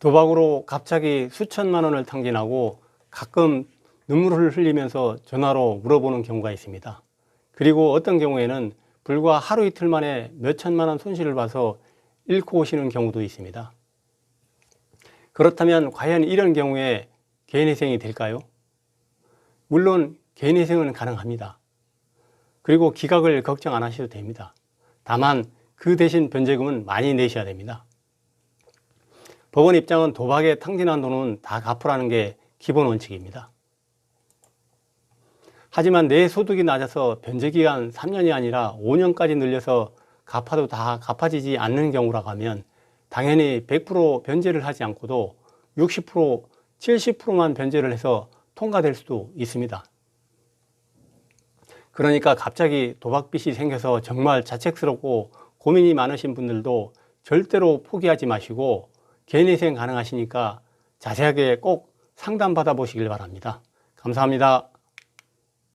도박으로 갑자기 수천만 원을 탕진하고 가끔 눈물을 흘리면서 전화로 물어보는 경우가 있습니다. 그리고 어떤 경우에는 불과 하루 이틀 만에 몇 천만 원 손실을 봐서 잃고 오시는 경우도 있습니다. 그렇다면 과연 이런 경우에 개인회생이 될까요? 물론 개인회생은 가능합니다. 그리고 기각을 걱정 안 하셔도 됩니다. 다만 그 대신 변제금은 많이 내셔야 됩니다. 법원 입장은 도박에 탕진한 돈은 다 갚으라는 게 기본 원칙입니다. 하지만 내 소득이 낮아서 변제기간 3년이 아니라 5년까지 늘려서 갚아도 다 갚아지지 않는 경우라고 하면 당연히 100% 변제를 하지 않고도 60% 70%만 변제를 해서 통과될 수도 있습니다. 그러니까 갑자기 도박빚이 생겨서 정말 자책스럽고 고민이 많으신 분들도 절대로 포기하지 마시고 개인회생 가능하시니까 자세하게 꼭 상담 받아 보시길 바랍니다. 감사합니다.